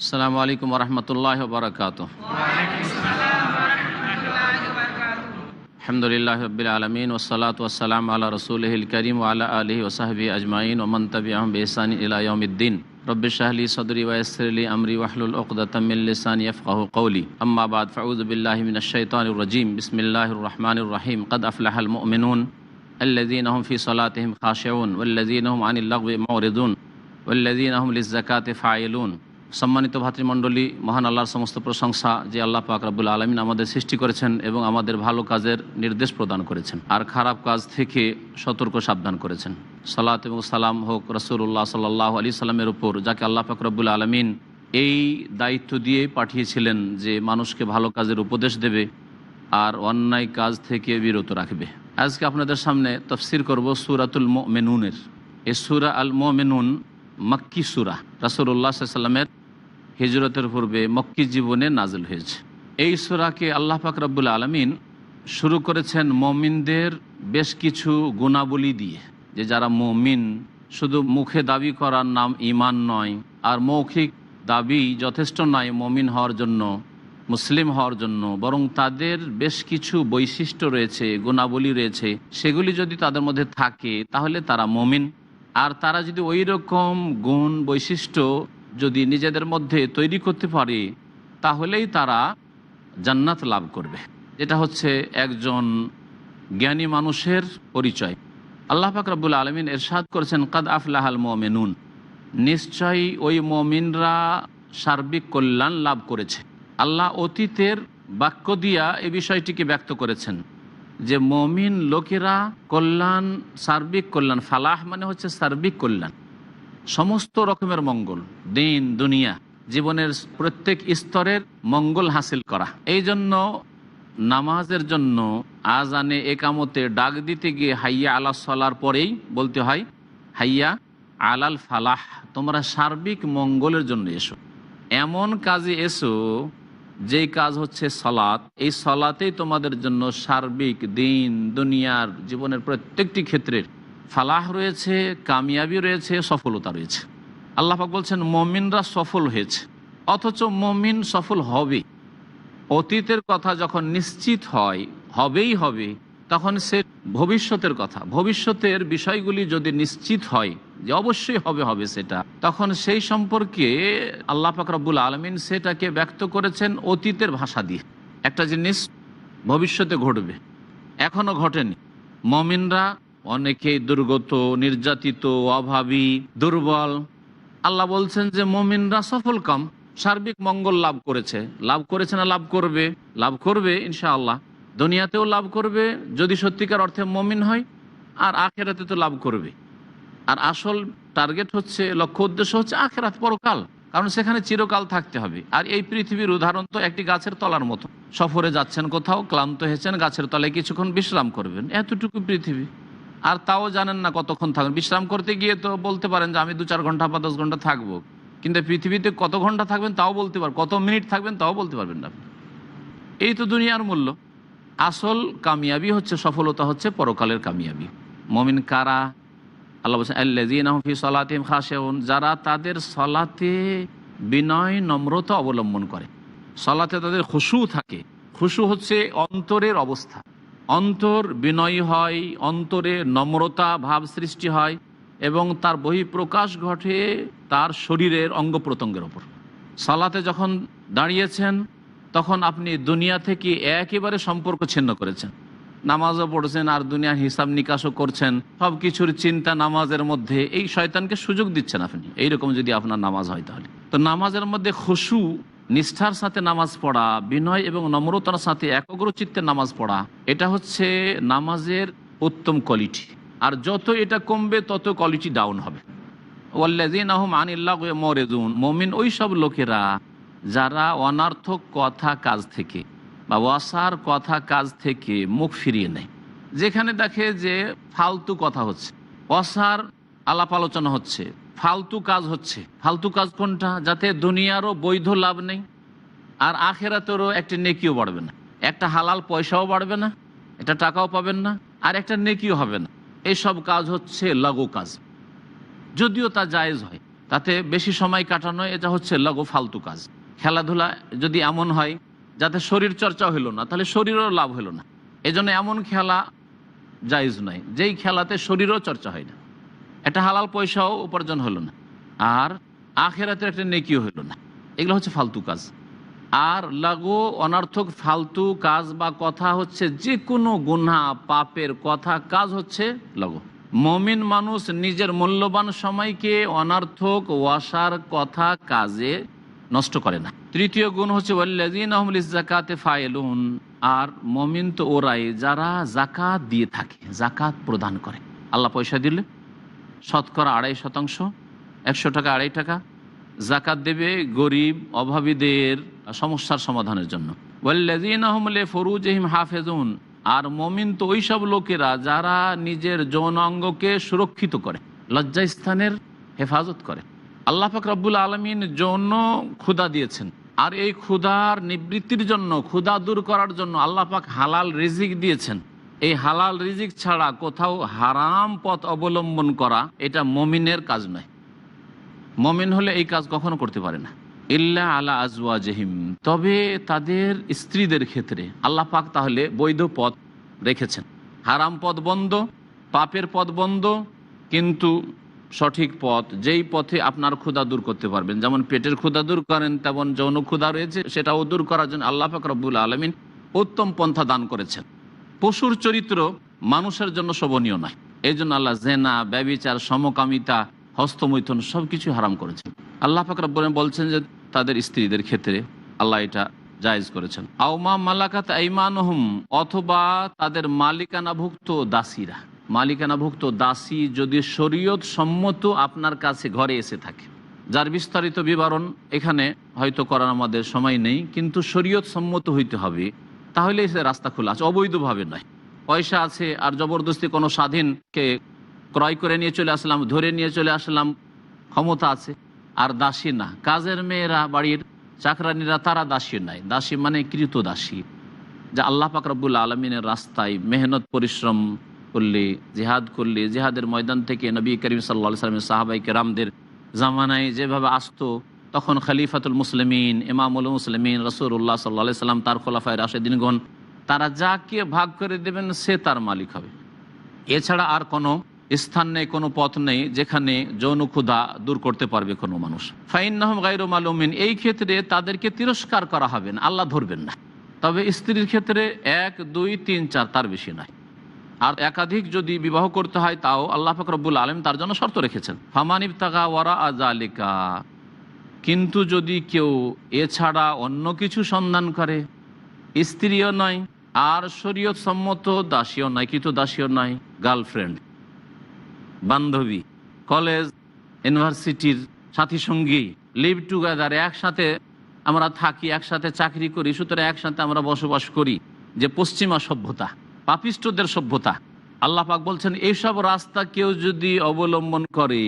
السلام علیکم ورحمۃ اللہ وبرکاتہ۔ الحمد للہ رب العالمین وصلاۃ والسلام علی رسول الکریم وعلی علیہ وصحب اجمعین ومن احمد بحسان یوم الدین۔ رب شاہلی صدری ویسر علی عمری وحل العقدم السانی افقہ قولی۔ اما بعد فعوذ باللہ من الشیطان الرجیم۔ بسم اللہ الرحمن الرحیم۔ قد افلح المؤمنون الذين هم في صلاتهم خاشعون والذين هم عن اللغو معرضون والذين هم للزكاة فاعلون۔ সম্মানিত ভাতৃমণ্ডলী, মহান আল্লাহর সমস্ত প্রশংসা যে আল্লাহ পাক রাবুল আলমিন আমাদের সৃষ্টি করেছেন এবং আমাদের ভালো কাজের নির্দেশ প্রদান করেছেন আর খারাপ কাজ থেকে সতর্ক সাবধান করেছেন। সালাত এবং সালাম হোক রসুল্লাহ সাল্লাহ আলি সাল্লামের উপর, যাকে আল্লাহ পাক রব্বুল আলমিন এই দায়িত্ব দিয়ে পাঠিয়েছিলেন যে মানুষকে ভালো কাজের উপদেশ দেবে আর অন্যায় কাজ থেকে বিরত রাখবে। আজকে আপনাদের সামনে তফসির করব সুরাতুল মেনুনের এ সুরা আল মেনুন মক্কি সুরা। রাসুল্লাহ সাল্লামের হিজরতের পূর্বে মক্কি জীবনে নাজল হয়েছে। এই সুরাকে আল্লাহ পাক রব্বুল আলমিন শুরু করেছেন মমিনদের বেশ কিছু গুণাবলী দিয়ে, যে যারা মমিন, শুধু মুখে দাবি করার নাম ইমান নয়, আর মৌখিক দাবি যথেষ্ট নয় মমিন হওয়ার জন্য, মুসলিম হওয়ার জন্য, বরং তাদের বেশ কিছু বৈশিষ্ট্য রয়েছে, গুণাবলী রয়েছে। সেগুলি যদি তাদের মধ্যে থাকে, তাহলে তারা মমিন। আর তারা যদি ওই রকম গুণ বৈশিষ্ট্য যদি নিজেদের মধ্যে তৈরি করতে পারে, তাহলেই তারা জান্নাত লাভ করবে। এটা হচ্ছে একজন জ্ঞানী মানুষের পরিচয়। আল্লাহ ফাকরাবুল আলমিন এরশাদ করেছেন, কাদ আফলাহাল মোমেনুন। নিশ্চয়ই ওই মমিনরা সার্বিক কল্যাণ লাভ করেছে। আল্লাহ অতীতের বাক্য দিয়া এই বিষয়টিকে ব্যক্ত করেছেন যে, মমিন লোকেরা কল্যাণ, সার্বিক কল্যাণ, ফালাহ মানে হচ্ছে সার্বিক কল্যাণ। সমস্ত রকমের মঙ্গল, দিন, দুনিয়া, জীবনের প্রত্যেক স্তরের মঙ্গল হাসিল করা। এই জন্য নামাজের জন্য আজানে একামতে ডাক দিতে গিয়ে হাইয়া আলা সলার পরেই বলতে হয়, হাইয়া আলাল ফালাহ, তোমরা সার্বিক মঙ্গলের জন্য এসো। এমন কাজে এসো যেই কাজ হচ্ছে সলাৎ। এই সলাতেই তোমাদের জন্য সার্বিক দিন, দুনিয়ার জীবনের প্রত্যেকটি ক্ষেত্রের ফালাহ রয়েছে, কামিয়াবি রয়েছে, সফলতা রয়েছে। আল্লাহাক বলছেন, মমিনরা সফল হয়েছে, অথচ মমিন সফল হবে। অতীতের কথা যখন নিশ্চিত হয়, হবেই হবে, তখন সে ভবিষ্যতের কথা। ভবিষ্যতের বিষয়গুলি যদি নিশ্চিত হয়, যে অবশ্যই হবে হবে সেটা, তখন সেই সম্পর্কে আল্লাহ ফাকরাবুল আলমিন সেটাকে ব্যক্ত করেছেন অতীতের ভাষা দিয়ে। একটা জিনিস ভবিষ্যতে ঘটবে, এখনও ঘটেনি। মমিনরা অনেকেই দুর্গত, নির্যাতিত, অভাবী, দুর্বল। আল্লাহ বলছেন যে মমিনরা সফল কাম, সার্বিক মঙ্গল লাভ করেছে। লাভ করেছে না লাভ করবে? লাভ করবে ইনশাআল্লাহ। দুনিয়াতেও লাভ করবে, যদি সত্যিকার অর্থে মমিন হয়, আর আখেরাতে তো লাভ করবে। আর আসল টার্গেট হচ্ছে, লক্ষ্য উদ্দেশ্য হচ্ছে আখেরাত পরকাল, কারণ সেখানে চিরকাল থাকতে হবে। আর এই পৃথিবীর উদাহরণ তো একটি গাছের তলার মতো। সফরে যাচ্ছেন কোথাও, ক্লান্ত হয়েছেন, গাছের তলায় কিছুক্ষণ বিশ্রাম করবেন। এতটুকু পৃথিবী। আর তাও জানেন না কতক্ষণ থাকবেন। বিশ্রাম করতে গিয়ে তো বলতে পারেন যে আমি দু চার ঘণ্টা বা দশ ঘণ্টা থাকব। কিন্তু পৃথিবীতে কত ঘণ্টা থাকবেন তাও বলতে পারবেন কত মিনিট থাকবেন তাও বলতে পারবেন না এই তো দুনিয়ার মূল্য। আসল কামিয়াবি হচ্ছে, সফলতা হচ্ছে পরকালের কামিয়াবি। মমিন কারা? আল্লাহ বলছেন আল্লাহি সলাতিম খাসেউন যারা তাদের সলাতে বিনয়, নম্রতা অবলম্বন করে। সলাতে তাদের খুশু থাকে। খুশু হচ্ছে অন্তরের অবস্থা। অন্তর বিনয়ী হয়, অন্তরে নম্রতা ভাব সৃষ্টি হয় এবং তার বহিঃপ্রকাশ ঘটে তার শরীরের অঙ্গ প্রত্যঙ্গের ওপর। সালাতে যখন দাঁড়িয়েছেন, তখন আপনি দুনিয়া থেকে একেবারে সম্পর্ক ছিন্ন করেছেন। নামাজও পড়ছেন আর দুনিয়ার হিসাব নিকাশও করছেন। সব কিছুর চিন্তা নামাজের মধ্যে। এই শয়তানকে সুযোগ দিচ্ছেন আপনি। এইরকম যদি আপনার নামাজ হয় তাহলে। তো নামাজের মধ্যে খুশু নিষ্ঠার সাথে নামাজ পড়া, বিনয় এবং নম্রতার সাথে একগ্র চিত্তে নামাজ পড়া, এটা হচ্ছে নামাজের উত্তম কোয়ালিটি আর যত এটা কমবে, তত কোয়ালিটি ডাউন হবে। ওয়াল্লাদিন আহম আনিল্লাহ মমিন ওই সব লোকেরা যারা অনার্থক কথা কাজ থেকে বা ওয়াসার কথা কাজ থেকে মুখ ফিরিয়ে নেয়। যেখানে দেখে যে ফালতু কথা হচ্ছে, অসার আলাপ আলোচনা হচ্ছে ফালতু কাজ হচ্ছে। ফালতু কাজ কোনটা? যাতে দুনিয়ারও বৈধ লাভ নেই, আর আখেরাতেরও একটি নেকিও বাড়বে না। একটা হালাল পয়সাও বাড়বে না এটা টাকাও পাবেন না, আর একটা নেকিও হবে না। এইসব কাজ হচ্ছে লঘু কাজ। যদিও তা জায়েজ হয়, তাতে বেশি সময় কাটানো, এটা হচ্ছে লঘু ফালতু কাজ। খেলাধুলা যদি এমন হয়, যাতে শরীর চর্চা হলো না, তাহলে শরীরও লাভ হলো না। এজন্য এমন খেলা জায়জ নয়, যেই খেলাতে শরীরও চর্চা হয় না। একটা হালাল পয়সাও উপার্জন হলো না। আর আখেরাতের একটা নেকিও হলো না। এগুলো হচ্ছে ফালতু কাজ। আর লাগো, অনার্থক, ফালতু কাজ বা কথা হচ্ছে যে কোনো গুনা পাপের কথা, কাজ হচ্ছে লাগো। মমিন মানুষ নিজের মূল্যবান সময়কে অনার্থক ওয়াসার কথা কাজে নষ্ট করে না। তৃতীয় গুণ হচ্ছে জাকাতে ফায়েলুন আর মমিন তো ওরাই যারা জাকাত দিয়ে থাকে জাকাত প্রদান করে। আল্লাহ পয়সা দিলে শতকরা আড়াই শতাংশ, একশো টাকা, আড়াই টাকা জাকাত দেবে গরিব, অভাবীদের সমস্যার সমাধানের জন্য। হাফেজুন, আর মমিন তো ওইসব লোকেরা যারা নিজের যৌন অঙ্গকে সুরক্ষিত করে লজ্জাস্থানের হেফাজত করে। আল্লাহ পাক রব্বুল আলমিন যৌন ক্ষুদা দিয়েছেন। আর এই ক্ষুধার নিবৃত্তির জন্য, ক্ষুধা দূর করার জন্য আল্লাহ পাক হালাল রিজিক দিয়েছেন। এই হালাল রিজিক ছাড়া কোথাও হারাম পথ অবলম্বন করা এটা মমিনের কাজ নয়। মমিন হলে এই কাজ কখনো করতে পারে না। ইল্লা আলা আজওয়া জহিম তবে তাদের স্ত্রীদের ক্ষেত্রে আল্লাহ পাক তাহলে বৈধ পথ রেখেছেন। হারাম পথ বন্ধ, পাপের পথ বন্ধ, কিন্তু সঠিক পথ, যেই পথে আপনার ক্ষুধা দূর করতে পারবেন। যেমন পেটের ক্ষুধা দূর করেন, তেমন যৌন ক্ষুধা রয়েছে, সেটাও দূর করার জন্য আল্লাহ পাক রব্বুল আলমিন উত্তম পন্থা দান করেছেন। পশুর চরিত্র মানুষের জন্য শোভনীয় নয়। এই জন্য আল্লাহ জেনা, ব্যবিচার, সমকামিতা, হস্তমৈথন সব কিছু হারাম করেছেন। আল্লাহ ফাকর বলছেন যে তাদের স্ত্রীদের ক্ষেত্রে আল্লাহ এটা জায়েজ করেছেন। আউমা মালাকাত আইমানহুম, অথবা তাদের মালিকানাভুক্ত দাসীরা। মালিকানাভুক্ত দাসী যদি শরীয়ত সম্মত আপনার কাছে ঘরে এসে থাকে। যার বিস্তারিত বিবরণ এখানে হয়তো করার আমাদের সময় নেই, কিন্তু শরীয়ত সম্মত হইতে হবে। তাহলে রাস্তা খোলা আছে, অবৈধভাবে নয়। পয়সা আছে আর জবরদস্তি কোনো স্বাধীনকে ক্রয় করে নিয়ে চলে আসলাম, ধরে নিয়ে চলে আসলাম, ক্ষমতা আছে আর দাসী না। কাজের মেয়েরা, বাড়ির চাকরানিরা, তারা দাসী নাই। দাসী মানে কৃত দাসী। যা আল্লাহ পাকরবুল আলমিনের রাস্তায় মেহনত, পরিশ্রম করলে, জেহাদ করলে, জেহাদের ময়দান থেকে নবী করিম সাল্লা সাল্লামের সাহাবাই কেরামদের জামানায় যেভাবে আসতো তখন খলিফাতুল মুসলিমিন, ইমামুল মুসলিমিন রসুল্লাহ সাল্লা সাল্লাম, তার খোলাফায় রাশেদিনগণ তারা যাকে ভাগ করে দেবেন, সে তার মালিক হবে। এছাড়া আর কোনো স্থান নেই, কোনো পথ নেই, যেখানে যৌন ক্ষুধা দূর করতে পারবে কোনো মানুষ। ফাইন নহম গাইরুম আলমিন এই ক্ষেত্রে তাদেরকে তিরস্কার করা হবে না, আল্লাহ ধরবেন না। তবে স্ত্রীর ক্ষেত্রে এক, দুই, তিন, চার, তার বেশি নয়। আর একাধিক যদি বিবাহ করতে হয়, তাও আল্লাহ ফকরবুল আলম তার জন্য শর্ত রেখেছেন। ফামানিব তাকা ওয়ারা আজালিকা কিন্তু যদি কেউ এছাড়া অন্য কিছু সন্ধান করে, স্ত্রীও নয়, আর শরীয়ত সম্মত দাসীয় নয় কিন্তু দাসীয় নয়, গার্লফ্রেন্ড, বান্ধবী, কলেজ, ইউনিভার্সিটির সাথী সঙ্গী লিভ টুগেদার, একসাথে আমরা থাকি, একসাথে চাকরি করি, সুতরাং একসাথে আমরা বসবাস করি, যে পশ্চিমা সভ্যতা, পাপিষ্টদের সভ্যতা। আল্লাহ পাক বলছেন এইসব রাস্তা কেউ যদি অবলম্বন করে।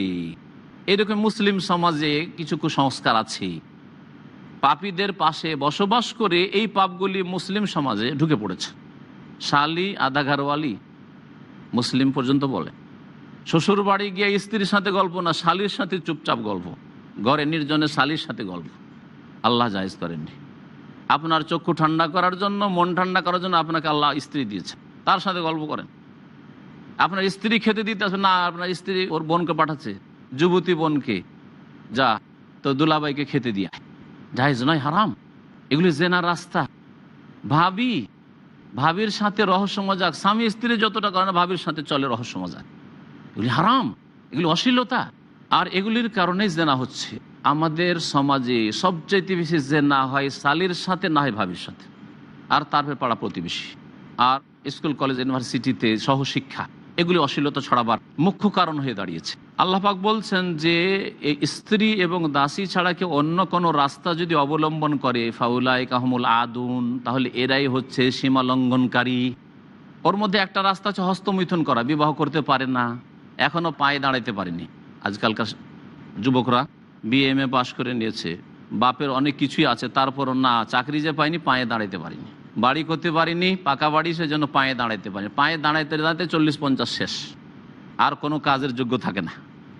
এরকম মুসলিম সমাজে কিছু কুসংস্কার আছে। পাপীদের পাশে বসবাস করে এই পাপগুলি মুসলিম সমাজে ঢুকে পড়েছে। শালি আদাঘারওয়ালি মুসলিম পর্যন্ত বলে। শ্বশুর বাড়ি গিয়ে স্ত্রীর সাথে গল্প না, শালির সাথে চুপচাপ গল্প। ঘরে নির্জনে শালির সাথে গল্প। আল্লাহ জাহেজ করেননি। আপনার চক্ষু ঠান্ডা করার জন্য, মন ঠান্ডা করার জন্য আপনাকে আল্লাহ স্ত্রী দিয়েছে। তার সাথে গল্প করেন। আপনার স্ত্রী খেতে দিতে আসে, না, আপনার স্ত্রী ওর বোনকে পাঠাচ্ছে। যুবতী বোনকে, যা তো দুলাবাইকে খেতে দিয়া। জাহেজ নয়, হারাম। এগুলি জেনার রাস্তা। ভাবি, ভাবির সাথে রহস্য মজাক স্বামী স্ত্রী যতটা না, ভাবির সাথে চলে রহস্য মজাক এগুলি হারাম, এগুলি অশ্লীলতা। আর এগুলির কারণেই জেনা হচ্ছে। আমাদের সমাজে সবচাইতে বেশি জেনা হয় সালির সাথে, না হয় ভাবির সাথে। আর তারপরে পাড়া প্রতিবেশী। আর স্কুল, কলেজ, ইউনিভার্সিটিতে সহশিক্ষা। এগুলি অশ্লীলতা ছড়াবার মুখ্য কারণ হয়ে দাঁড়িয়েছে। আল্লাপাক বলছেন যে এই স্ত্রী এবং দাসী ছাড়া কেউ অন্য কোনো রাস্তা যদি অবলম্বন করে ফাউলাই কাহমুল আদুন, তাহলে এরাই হচ্ছে সীমা লঙ্ঘনকারী ওর মধ্যে একটা রাস্তা হচ্ছে হস্তমৈথুন করা, বিবাহ করতে পারে না এখনও পায়ে দাঁড়াইতে পারেনি। আজকালকার যুবকরা বিএমএ পাশ করে নিয়েছে, বাপের অনেক কিছুই আছে, তারপরও না, চাকরি যে পায়নি, পায়ে দাঁড়াইতে পারিনি। বাড়ি করতে পারিনি, পাকা বাড়ি, সেজন্য পায়ে দাঁড়াইতে পারিনি। পায়ে দাঁড়াইতে দাঁড়াতে চল্লিশ পঞ্চাশ শেষ। আর কোনো কাজের যোগ্য থাকে না।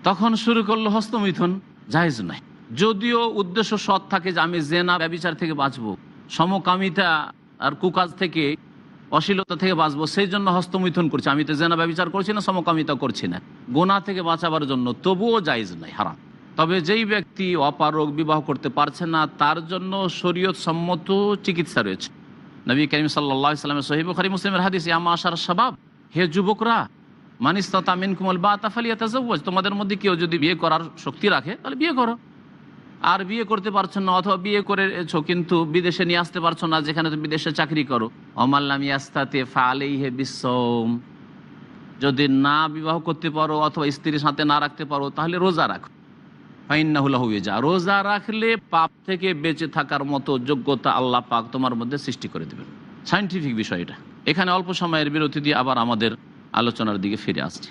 তখন শুরু করল হস্তমিথুন জাহেজ নাই যদিও উদ্দেশ্য সৎ থাকে যে আমি জেনা, ব্যবিচার থেকে বাঁচবো, সমকামিতা আর কুকাজ থেকে, অশ্লীলতা থেকে বাঁচবো, সেই জন্য হস্তমিথুন করছি। আমি তো জেনা, ব্যবিচার করছি না, সমকামিতা করছি না। গোনা থেকে বাঁচাবার জন্য তবুও জায়েজ নাই হারাম। তবে যেই ব্যক্তি অপারগ, বিবাহ করতে পারছে না, তার জন্য শরীয়ত সম্মত চিকিৎসা রয়েছে। নবী করিম সাল্লা সহিব খারি মুসলিমের হাদিস আমা আসার স্বভাব হে যুবকরা মানিস তামিন কুমল বা তাফালিয়া তাজাউজ তোমাদের মধ্যে কেউ যদি বিয়ে করার শক্তি রাখে, তাহলে বিয়ে করো। আর বিয়ে করতে পারছ না, অথবা বিয়ে করেছ কিন্তু বিদেশে নিয়ে আসতে পারছ না, যেখানে তুমি বিদেশে চাকরি করো। অমাল্লাম ইয়াস্তাতে ফালেই হে বিশ্বম যদি না বিবাহ করতে পারো অথবা স্ত্রীর সাথে না রাখতে পারো, তাহলে রোজা রাখো। রোজা রাখলে পাপ থেকে বেঁচে থাকার মতো যোগ্যতা আল্লাহ পাক তোমার মধ্যে সৃষ্টি করে দেবেন। সাইন্টিফিক বিষয় এটা। এখানে অল্প সময়ের বিরতি দিয়ে আবার আমাদের আলোচনার দিকে ফিরে আসছি।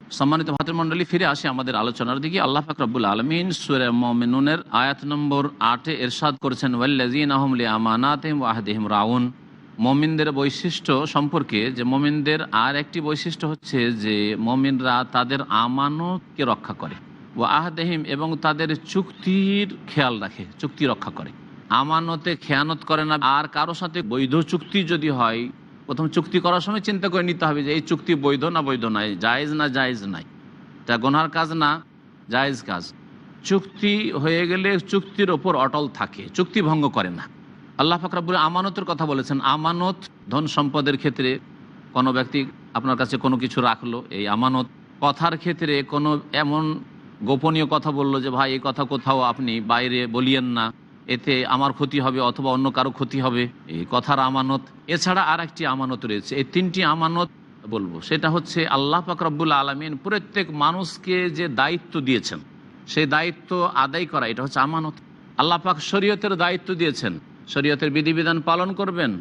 সম্মানিত ভাতৃমণ্ডলী ফিরে আসি আমাদের আলোচনার দিকে। আল্লাহ ফাকরাবুল আলমিন সুরে মমিনুনের আয়াত নম্বর আটে এরশাদ করেছেন ওয়াল্লাজিন আহমলি আমানাতিম ওয়াহদিহিম রাউন। মমিনদের বৈশিষ্ট্য সম্পর্কে যে মমিনদের আর একটি বৈশিষ্ট্য হচ্ছে যে মমিনরা তাদের আমানতকে রক্ষা করে। ও আহদেহিম এবং তাদের চুক্তির খেয়াল রাখে, চুক্তি রক্ষা করে। আমানতে খেয়ানত করে না, আর কারও সাথে বৈধ চুক্তি যদি হয়, প্রথম চুক্তি করার সময় চিন্তা করে নিতে হবে যে এই চুক্তি বৈধ না বৈধ নাই জায়েজ না জায়েজ নাই। তা গোনার কাজ না, জায়েজ কাজ। চুক্তি হয়ে গেলে চুক্তির ওপর অটল থাকে, চুক্তি ভঙ্গ করে না। আল্লাহ ফাকরাবুল আমানতের কথা বলেছেন। আমানত ধন সম্পদের ক্ষেত্রে কোনো ব্যক্তি আপনার কাছে কোনো কিছু রাখল, এই আমানত কথার ক্ষেত্রে কোনো এমন গোপনীয় কথা বলল যে, ভাই, এই কথা কোথাও আপনি বাইরে বলিয়েন না। এতে আমার ক্ষতি হবে অথবা অন্য কারও ক্ষতি হবে। এই কথার আমানত, এছাড়া আর একটি আমানত রয়েছে। এই তিনটি আমানত বলব। সেটা হচ্ছে আল্লাহ ফাকরাবুল আলমিন প্রত্যেক মানুষকে যে দায়িত্ব দিয়েছেন, সেই দায়িত্ব আদায় করা, এটা হচ্ছে আমানত। আল্লাহ পাক শরীয়তের দায়িত্ব দিয়েছেন। শরীয়তের বিধিবিধান পালন করবেন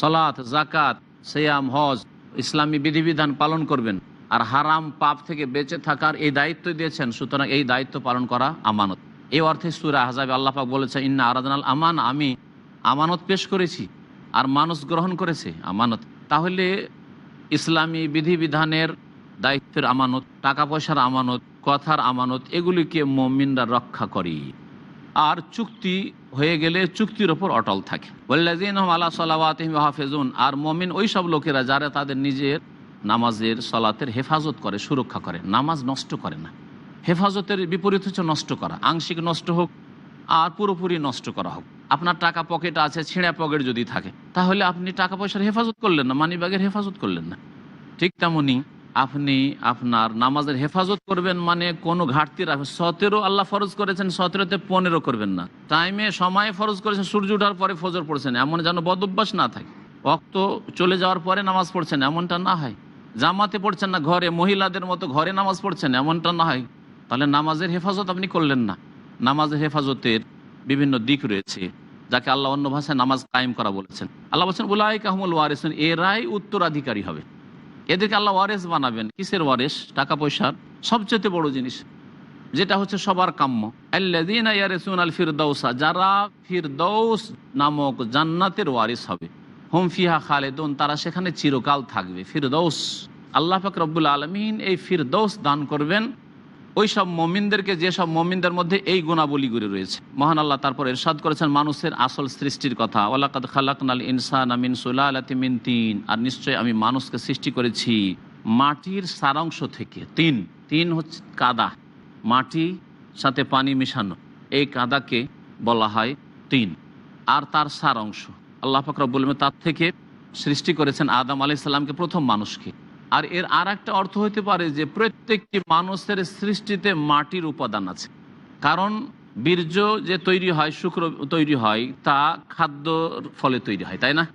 সলাৎ জাকাত সেয়াম, হজ, ইসলামী বিধিবিধান পালন করবেন। আর হারাম পাপ থেকে বেঁচে থাকার এই দায়িত্ব দিয়েছেন, সুতরাং এই দায়িত্ব পালন করা আমানত। এই অর্থে সুরা হাজাবে আল্লাহ পাক বলেছে, ইন্না আরাদনাল আমান আমি আমানত পেশ করেছি, আর মানুষ গ্রহণ করেছে আমানত। তাহলে ইসলামী বিধিবিধানের দায়িত্বের আমানত, টাকা পয়সার আমানত, কথার আমানত, এগুলিকে মমিনরা রক্ষা করি আর চুক্তি হয়ে গেলে চুক্তির ওপর অটল থাকে। আল্লাহ সাল্লাহিম হাফেজুন আর মমিন ওই সব লোকেরা যারা তাদের নিজের নামাজের, সলাতের হেফাজত করে, সুরক্ষা করে, নামাজ নষ্ট করে না। হেফাজতের বিপরীত হচ্ছে নষ্ট করা, আংশিক নষ্ট হোক আর পুরোপুরি নষ্ট করা হোক। আপনার টাকা পকেট আছে, ছিঁড়া পকেট যদি থাকে, তাহলে আপনি টাকা পয়সার হেফাজত করলেন না, মানিব্যাগের হেফাজত করলেন না। ঠিক তেমনই আপনি আপনার নামাজের হেফাজত করবেন মানে কোনো ঘাটতি রাখবেন। সতেরো আল্লাহ ফরজ করেছেন, সতেরোতে পনেরো করবেন না। টাইমে সময়ে ফরজ করেছেন, সূর্য ওঠার পরে ফজর পড়ছেন। এমন যেন বদভ্যাস না থাকে। অক্ত চলে যাওয়ার পরে নামাজ পড়ছেন, এমনটা না হয়। জামাতে পড়ছেন না, ঘরে মহিলাদের মতো ঘরে নামাজ পড়ছেন, এমনটা না হয়। তাহলে নামাজের হেফাজত আপনি করলেন না। নামাজের হেফাজতের বিভিন্ন দিক রয়েছে, যাকে আল্লাহ অন্য ভাষায় নামাজ কায়েম করা বলেছেন। আল্লাহ বলছেন উলাই কাহমুল ওয়ারিসন, এরাই উত্তরাধিকারী হবে। এদেরকে আল্লাহ ওয়ারেস বানাবেন। কিসের ওয়ারেস? টাকা পয়সার। সবচেয়ে বড় জিনিস, যেটা হচ্ছে সবার কাম্য। আল্লাদিন ইয়ারেসুন আল ফিরদৌসা যারা ফিরদৌস নামক জান্নাতের ওয়ারিস হবে। হোম ফিহা খালেদুন, তারা সেখানে চিরকাল থাকবে। ফিরদৌস আল্লাহ পাক রব্বুল আলমিন এই ফিরদৌস দান করবেন। ওই সব মমিনদেরকে যেসব মমিনদের মধ্যে এই গুণাবলীগুলি রয়েছে। মহান আল্লাহ তারপর এরশাদ করেছেন মানুষের আসল সৃষ্টির কথা। ওলাকাদ খালাকনাল ইনসান আমিন সুলালাতি মিন তিন। আর নিশ্চয়ই আমি মানুষকে সৃষ্টি করেছি মাটির সারাংশ থেকে। তিন। তিন হচ্ছে কাদা। মাটি সাথে পানি মিশানো। এই কাদাকে বলা হয় তিন। আর তার সার অংশ আল্লাহ ফাকর বলবেন তার থেকে সৃষ্টি করেছেন আদম আলি সাল্লামকে প্রথম মানুষকে। আর এর আর একটা অর্থ হতে পারে যে প্রত্যেকটি মানুষের সৃষ্টিতে মাটির উপাদান আছে। কারণ বীর্য যে তৈরি হয়, শুক্র তৈরি হয়, তা খাদ্যর ফলে তৈরি হয়, তাই না?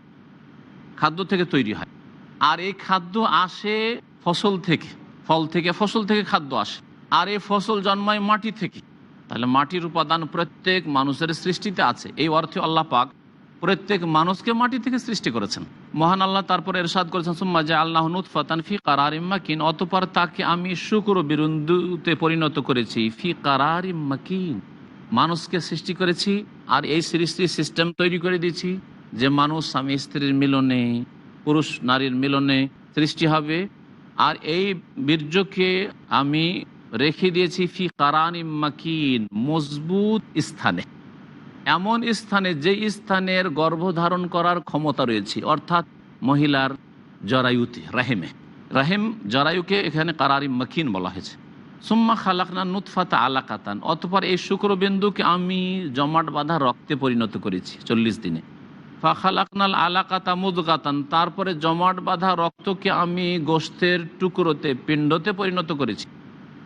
খাদ্য থেকে তৈরি হয়। আর এই খাদ্য আসে ফসল থেকে, ফল থেকে, ফসল থেকে খাদ্য আসে। আর এই ফসল জন্মায় মাটি থেকে। তাহলে মাটির উপাদান প্রত্যেক মানুষের সৃষ্টিতে আছে। এই অর্থে আল্লাহ পাক প্রত্যেক মানুষকে মাটি থেকে সৃষ্টি করেছেন। মহান আল্লাহ তারপরে এরশাদ করেছেন, সুম্মা যে আল্লাহ নুৎফাতান ফি কারার ইম্মাকিন অতপর তাকে আমি শুক্র বিরুন্দুতে পরিণত করেছি, ফি কারার ইম্মাকিন মানুষকে সৃষ্টি করেছি আর এই সৃষ্টির সিস্টেম তৈরি করে দিয়েছি যে মানুষ স্বামী স্ত্রীর মিলনে, পুরুষ নারীর মিলনে সৃষ্টি হবে। আর এই বীর্যকে আমি রেখে দিয়েছি, ফি কারানি মাকিন মজবুত স্থানে। এমন স্থানে যে স্থানের গর্ভধারণ করার ক্ষমতা রয়েছে, অর্থাৎ মহিলার জরায়ুতে, রাহেমে। রাহেম জরায়ুকে এখানে কারারি মাকিন বলা হয়েছে। সুম্মা খালাকনা নুৎফাতা আলাকাতান, অতপর এই শুক্রবিন্দুকে আমি জমাট বাঁধা রক্তে পরিণত করেছি চল্লিশ দিনে। ফাখালাকনাল আলাকাতা মুদগাতান, তারপরে জমাট বাঁধা রক্তকে আমি গোস্তের টুকরোতে, পিণ্ডতে পরিণত করেছি।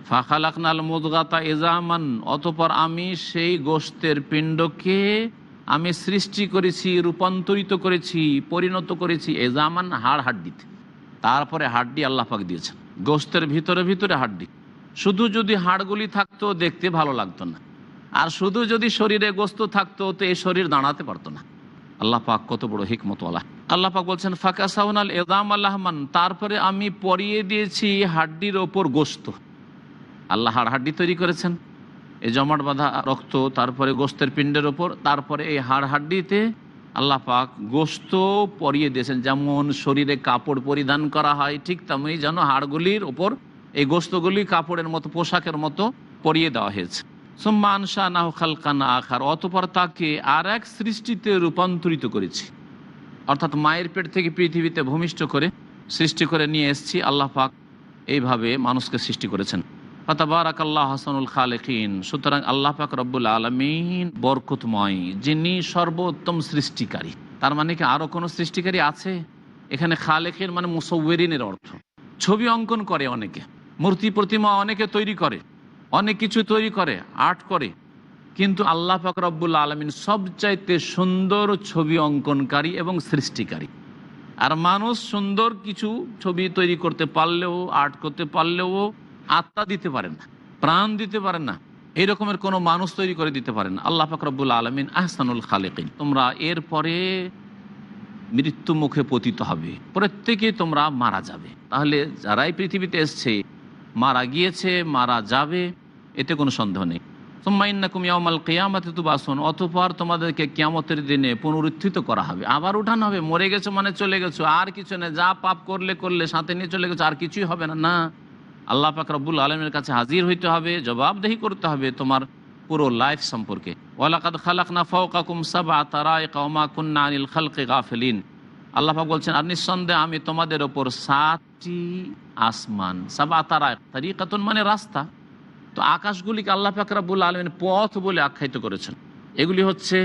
ফাখালাকনাল মুদগাতা এজামান অতপর আমি সেই গোস্তের পিণ্ডকে আমি সৃষ্টি করেছি, রূপান্তরিত করেছি, পরিণত করেছি এজামান হাড় হাড্ডিতে। তারপরে হাড্ডি আল্লাহ পাক দিয়েছেন। গোস্তের ভিতরে ভিতরে হাড্ডি। শুধু যদি হাড়গুলি থাকতো, দেখতে ভালো লাগতো না। আর শুধু যদি শরীরে গোস্ত থাকতো, তো এই শরীর দাঁড়াতে পারতো না। আল্লাহ পাক কত বড় হিকমতওয়ালা। আল্লাহ পাক বলছেন ফাঁকা সাউনাল এদাম আল্লাহমান তারপরে আমি পরিয়ে দিয়েছি হাড্ডির ওপর গোস্ত। আল্লাহ হাড় হাড্ডি তৈরি করেছেন। এই জমাট বাঁধা রক্ত, তারপরে গোস্তের পিণ্ডের ওপর, তারপরে এই হাড় হাড্ডিতে আল্লাহ পাক গোস্ত পরিয়ে দিয়েছেন। যেমন শরীরে কাপড় পরিধান করা হয়, ঠিক তেমনি যেন হাড়গুলির ওপর এই গোস্তগুলি কাপড়ের মতো, পোশাকের মতো পরিয়ে দেওয়া হয়েছে। সম্মান শাহ নাহ খালকানা আখার, অতপর তাকে আর এক সৃষ্টিতে রূপান্তরিত করেছি। অর্থাৎ মায়ের পেট থেকে পৃথিবীতে ভূমিষ্ঠ করে সৃষ্টি করে নিয়ে এসেছি। আল্লাহ পাক এইভাবে মানুষকে সৃষ্টি করেছেন। ফাতাবারাক আল্লাহ হাসানুল খালেকিন। সুতরাং আল্লাহ পাক রব্বুল আলমিন বরকতময়, যিনি সর্বোত্তম সৃষ্টিকারী। তার মানে কি আরও কোনো সৃষ্টিকারী আছে? এখানে খালেকিন মানে মুসৌরিনের অর্থ। ছবি অঙ্কন করে অনেকে, মূর্তি প্রতিমা অনেকে তৈরি করে, অনেক কিছু তৈরি করে, আর্ট করে। কিন্তু আল্লাহ পাক রব্বুল আলমিন সবচাইতে সুন্দর ছবি অঙ্কনকারী এবং সৃষ্টিকারী। আর মানুষ সুন্দর কিছু ছবি তৈরি করতে পারলেও, আর্ট করতে পারলেও আত্মা দিতে পারে না, প্রাণ দিতে পারে না এই রকমের কোনো মানুষ তৈরি করে দিতে পারেন আল্লাহ ফাকরবুল আলমিন আহসানুল খালেকিন, তোমরা এরপরে মৃত্যু মুখে পতিত হবে, প্রত্যেকে তোমরা মারা যাবে। তাহলে যারাই পৃথিবীতে এসছে, মারা গিয়েছে, মারা যাবে, এতে কোনো সন্দেহ নেই। সোম্মাইন্নাকুম ইয়ামাল কেয়ামাতে তু বাসন অতপর তোমাদেরকে কেয়ামতের দিনে পুনরুত্থিত করা হবে। আবার উঠানো হবে, মরে গেছো মানে চলে গেছো, আর কিছু নেই, যা পাপ করলে করলে, সাথে নিয়ে চলে গেছো, আর কিছুই হবে না। না আল্লাহ পাক রব্বুল আলমের কাছে হাজির হইতে হবে, জবাবদেহি করতে হবে তোমার পুরো লাইফ সম্পর্কে। ওয়ালাকাদ খালাক না ফৌকাকুম সাবা তারায় কৌমা কুন্না আনিল খালকে গাফেলিন। আল্লাহ পাক বলছেন, আর নিঃসন্দেহে আমি তোমাদের ওপর সাতটি আসমান সাবা তারায় তারিকাতুন মানে রাস্তা। তো আকাশগুলিকে আল্লাহ পাক রব্বুল আলমিন পথ বলে আখ্যায়িত করেছেন। এগুলি হচ্ছে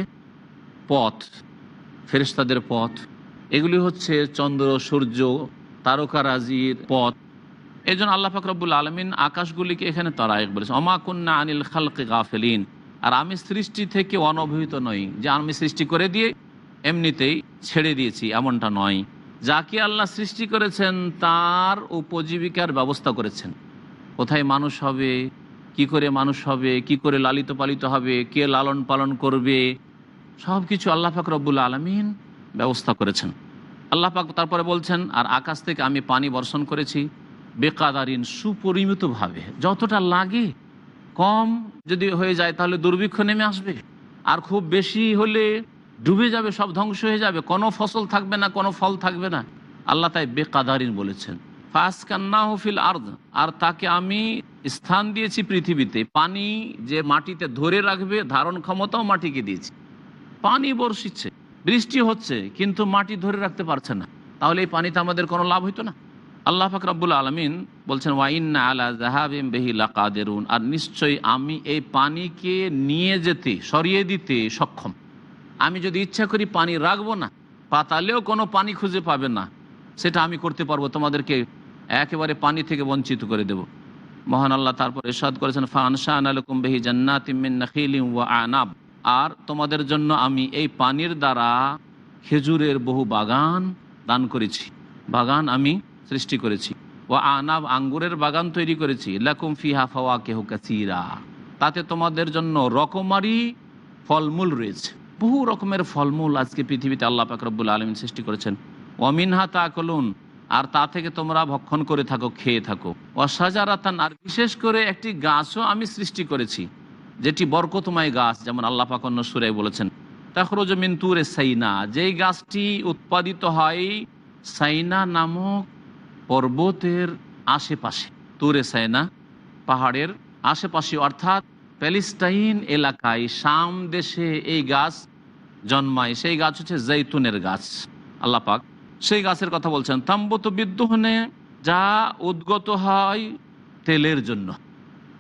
পথ ফেরিস্তাদের পথ। এগুলি হচ্ছে চন্দ্র, সূর্য তারকারাজির পথ। এই জন্য আল্লাহ ফাকরবুল আলমিন আকাশগুলিকে এখানে তারায়েক বলেছে অমাকুন্না আনিল খালকে গাফেলিন। আর আমি সৃষ্টি থেকে অনভিহিত নই, যে আমি সৃষ্টি করে দিয়ে এমনিতেই ছেড়ে দিয়েছি, এমনটা নয়। যাকে আল্লাহ সৃষ্টি করেছেন, তার উপজীবিকার ব্যবস্থা করেছেন। কোথায় মানুষ হবে, কি করে মানুষ হবে, কি করে লালিত পালিত হবে, কে লালন পালন করবে সব কিছু আল্লাহ পাক রব্বুল আলমিন ব্যবস্থা করেছেন। আল্লাহ পাক তারপরে বলছেন, আর আকাশ থেকে আমি পানি বর্ষণ করেছি বেকাদারিন সুপরিমিতভাবে। যতটা লাগে, কম যদি হয়ে যায় তাহলে দুর্ভিক্ষ নেমে আসবে। আর খুব বেশি হলে ডুবে যাবে, সব ধ্বংস হয়ে যাবে। কোনো ফসল থাকবে না, কোনো ফল থাকবে না। আল্লাহ তাই বেকাদারিন বলেছেন। ফাসকান্না হফিল আর্দ। আর তাকে আমি স্থান দিয়েছি পৃথিবীতে। পানি যে মাটিতে ধরে রাখবে, ধারণ ক্ষমতাও মাটিকে দিয়েছি। পানি বর্ষিচ্ছে, বৃষ্টি হচ্ছে, কিন্তু মাটি ধরে রাখতে পারছে না। তাহলে এই পানিতে আমাদের কোনো লাভ হইতো না। আল্লাহ ফাকরাবুল আলমিন বলছেন ওয়াইন্না আলা জাহাবিম বেহিলা কাদেরুন আর নিশ্চয়ই আমি এই পানিকে নিয়ে যেতে, সরিয়ে দিতে সক্ষম। আমি যদি ইচ্ছা করি পানি রাখব না, পাতালেও কোনো পানি খুঁজে পাবে না, সেটা আমি করতে পারব, তোমাদেরকে একেবারে পানি থেকে বঞ্চিত করে দেব। মহান আল্লাহ তারপর এরশাদ করেছেন ফানশান আলকুম বেহি জান্নাতিমিন নাখিলিম ওয়া আনাব। আর তোমাদের জন্য আমি এই পানির দ্বারা খেজুরের বহু বাগান দান করেছি। বাগান আমি সৃষ্টি করেছি। ও আনাব আঙ্গুরের বাগান তৈরি করেছি। লাকুম ফিহা ফাওয়া কেহ কাসিরা। তাতে তোমাদের জন্য রকমারি ফলমূল রয়েছে। বহু রকমের ফলমূল আজকে পৃথিবীতে আল্লাহ পাকরবুল আলমিন সৃষ্টি করেছেন। অমিনহা তাকলুন। আর তা থেকে তোমরা ভক্ষণ করে থাকো, খেয়ে থাকো। অসাজারাতান আর বিশেষ করে একটি গাছও আমি সৃষ্টি করেছি, যেটি বরকতময় গাছ, যেমন আল্লাহ পাকন্য সুরাই বলেছেন, তাখরোজ মিন্তুরে সাইনা। যেই গাছটি উৎপাদিত হয় সাইনা নামক পর্বতের আশেপাশে। তুরে সাইনা পাহাড়ের আশেপাশে, অর্থাৎ প্যালেস্টাইন এলাকায় শাম দেশে এই গাছ জন্মায়। সেই গাছ হচ্ছে জৈতুনের গাছ। আল্লাহ পাক সেই গাছের কথা বলছেন, তাম্বত বিদ্যুহনে যা উদ্গত হয় তেলের জন্য।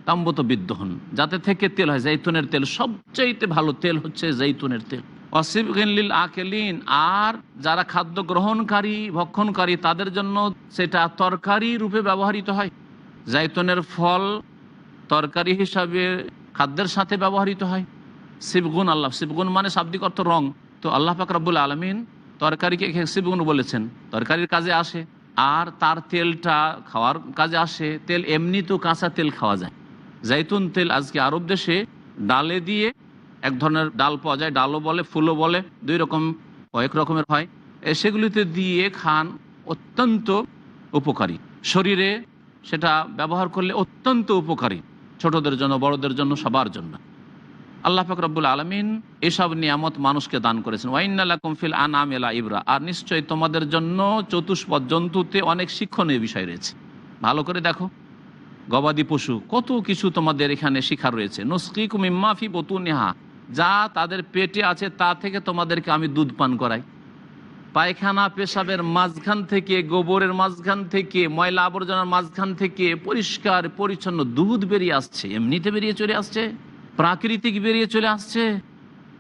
তাম্বত বিদ্যহন যাতে থেকে তেল হয়, জৈতুনের তেল। সবচাইতে ভালো তেল হচ্ছে জৈতুনের তেল। অসিব আকেলিন, আর যারা খাদ্য গ্রহণকারী, ভক্ষণকারী, তাদের জন্য সেটা তরকারি রূপে ব্যবহৃত হয়। জাইতুনের ফল তরকারি হিসাবে খাদ্যের সাথে ব্যবহৃত হয়। শিবগুণ আল্লাহ শিবগুণ মানে শাব্দিক অর্থ রং। তো আল্লাহ পাক রব্বুল আলমিন তরকারিকে শিবগুণ বলেছেন। তরকারির কাজে আসে, আর তার তেলটা খাওয়ার কাজে আসে। তেল এমনি তো কাঁচা তেল খাওয়া যায়। জাইতুন তেল আজকে আরব দেশে ডালে দিয়ে এক ধরনের ডাল পাওয়া যায়, ডালও বলে, ফুলও বলে, দুই রকম, কয়েক রকমের হয়। সেগুলিতে দিয়ে খান অত্যন্ত উপকারী। শরীরে সেটা ব্যবহার করলে অত্যন্ত উপকারী, ছোটদের জন্য, বড়দের জন্য, সবার জন্য। আল্লাহ পাক রব্বুল আলমিন এসব নিয়ামত মানুষকে দান করেছেন। ওয়াইনাল্লা কুমফিল আনাম এলা ইবরা। আর নিশ্চয়ই তোমাদের জন্য চতুষ্পদ জন্তুতে অনেক শিক্ষণীয় বিষয় রয়েছে। ভালো করে দেখো। গবাদি পশু, কত কিছু তোমাদের এখানে শিখার রয়েছে। নস্কি কুমিম্মাফি বতু নেহা যা তাদের পেটে আছে তা থেকে তোমাদেরকে আমি দুধ পান করাই। পায়খানা পেশাবের মাঝখান থেকে, গোবরের মাঝখান থেকে, ময়লা আবর্জনার মাঝখান থেকে পরিষ্কার, পরিচ্ছন্ন দুধ বেরিয়ে আসছে। এমনিতে বেরিয়ে চলে আসছে, প্রাকৃতিক বেরিয়ে চলে আসছে।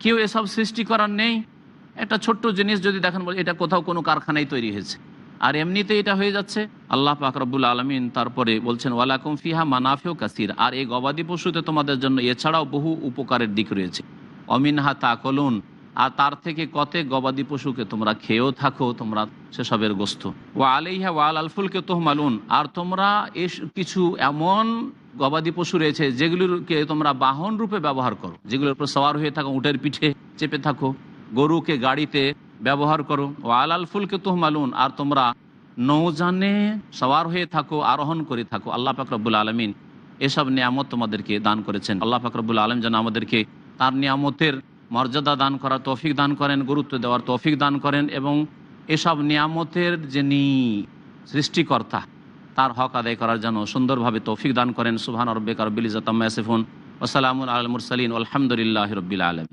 কেউ এসব সৃষ্টি করার নেই। একটা ছোট্ট জিনিস যদি দেখেন, বলে এটা কোথাও কোনো কারখানায় তৈরি হয়েছে। আর এমনিতে এটা হয়ে যাচ্ছে। আল্লাহ পাক রব্বুল আলমিন তারপরে বলছেন, ওয়ালাকুম ফিহা মানাফিও কাসির। আর এই গবাদি পশুতে তোমাদের জন্য এছাড়াও বহু উপকারের দিক রয়েছে। অমিনহা তাকলুন আর তার থেকে কতে গবাদি পশুকে তোমরা খেয়েও থাকো, তোমরা সেসবের গোস্ত। ও আলাইহা ওয়াল আলফুলকে তোহমালুন। আর তোমরা এস কিছু এমন গবাদি পশু রয়েছে যেগুলোকে তোমরা বাহন রূপে ব্যবহার করো, যেগুলোর উপর সওয়ার হয়ে থাকো, উটের পিঠে চেপে থাকো, গরুকে গাড়িতে ব্যবহার করো। ও আল আলফুলকে তোহমালুন। আর তোমরা নৌজানে সওয়ার হয়ে থাকো, আরোহণ করে থাকো। আল্লাহ ফাকরবুল আলমিন এসব নিয়ামত তোমাদেরকে দান করেছেন। আল্লাহ ফাকরবুল আলম যেন আমাদেরকে তার নিয়ামতের মর্যাদা দান করার তৌফিক দান করেন, গুরুত্ব দেওয়ার তৌফিক দান করেন এবং এসব নিয়ামতের যিনি সৃষ্টিকর্তা, তার হক আদায় করার জন্য সুন্দরভাবে তৌফিক দান করেন। সুবহান রব্বিক রব্বিল ইজাতাম্মা ইয়াসিফুন। ওসালামুল আল মুরসালিন। আলহামদুলিল্লাহ রব্বিল আলম